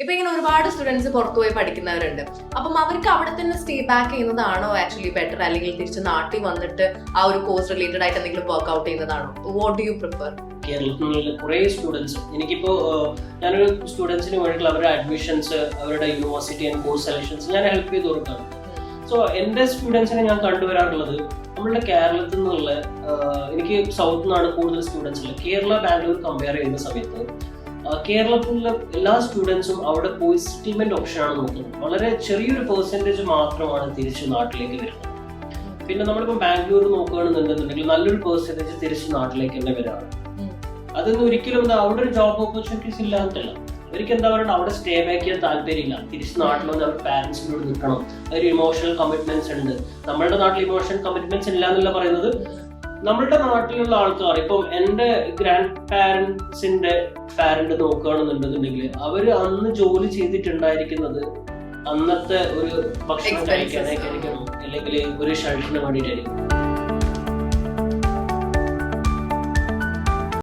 ഇപ്പൊ ഇങ്ങനെ ഒരുപാട് സ്റ്റുഡൻസ് പുറത്തുപോയി പഠിക്കുന്നവരുണ്ട്. അപ്പം അവർക്ക് അവിടെ തന്നെ സ്റ്റേ ബാക്ക് ചെയ്യുന്നതാണോ ആക്ച്വലി ബെറ്റർ അല്ലെങ്കിൽ തിരിച്ച് നാട്ടിൽ വന്നിട്ട് ആ ഒരു കോഴ്സ് റിലേറ്റഡ് ആയിട്ട് എന്തെങ്കിലും വർക്ക് ഔട്ട് ചെയ്യുന്നതാണോ? വാട്ട് ഡു യു പ്രിഫർ കേരളത്തിലുള്ള കുറേ സ്റ്റുഡൻസ് എനിക്കിപ്പോൾ ഞാനൊരു സ്റ്റുഡൻസിന് വേണ്ടിയിട്ടുള്ള അവരുടെ അഡ്മിഷൻസ് അവരുടെ യൂണിവേഴ്സിറ്റി ആൻഡ് കോഴ്സ് സെലക്ഷൻസ് ഞാൻ ഹെൽപ്പ് ചെയ്ത് കൊടുക്കാണ് സോ എന്റെ സ്റ്റുഡൻസിനെ ഞാൻ കണ്ടുവരാറുള്ളത് നമ്മളുടെ കേരളത്തിൽ നിന്നുള്ള എനിക്ക് സൗത്ത് നിന്നാണ് കൂടുതൽ സ്റ്റുഡൻസ് ഉള്ളത്. കേരള ബാംഗ്ലൂർ കമ്പയർ ചെയ്യുന്ന സമയത്ത് കേരളത്തിലുള്ള എല്ലാ സ്റ്റുഡൻസും അവിടെ പോയി സെറ്റിൽമെന്റ് ഓപ്ഷനാണ് നോക്കുന്നത്. വളരെ ചെറിയൊരു പെർസെന്റേജ് മാത്രമാണ് തിരിച്ച് നാട്ടിലേക്ക് വരുന്നത്. പിന്നെ നമ്മളിപ്പോൾ ബാംഗ്ലൂർ നോക്കുകയാണെന്നുണ്ടെന്നുണ്ടെങ്കിൽ നല്ലൊരു പെർസെന്റേജ് തിരിച്ച് നാട്ടിലേക്ക് തന്നെ വരാറ്. ഉം. അതൊന്നും ഒരിക്കലും എന്താ അവിടെ ഒരു ജോബ് ഓപ്പർച്യൂണിറ്റീസ് ഇല്ലാത്തല്ല അവർക്ക് എന്താ പറയുക അവിടെ സ്റ്റേ ബാക്ക് ചെയ്യാൻ താല്പര്യമില്ല. തിരിച്ച് നാട്ടിൽ വന്ന് അവർ പാരൻസിനോട് നിൽക്കണം. ഒരു ഇമോഷണൽ കമ്മിറ്റ്മെന്റ്സ് ഉണ്ട്. നമ്മളുടെ നാട്ടിൽ ഇമോഷണൽ കമ്മിറ്റ്മെന്റ്സ് ഇല്ല എന്നല്ല പറയുന്നത്. നമ്മളുടെ നാട്ടിലുള്ള ആൾക്കാർ ഇപ്പം എന്റെ ഗ്രാൻഡ് പാരന്റ്സിന്റെ പാരന്റ് നോക്കുകയാണെന്നുണ്ടെന്നുണ്ടെങ്കിൽ അവർ അന്ന് ജോലി ചെയ്തിട്ടുണ്ടായിരിക്കുന്നത് അന്നത്തെ ഒരു ഭക്ഷണം. കഴിക്കാനായിരിക്കണം അല്ലെങ്കിൽ ഒരു ഷർട്ടിന് വേണ്ടിയിട്ടായിരിക്കും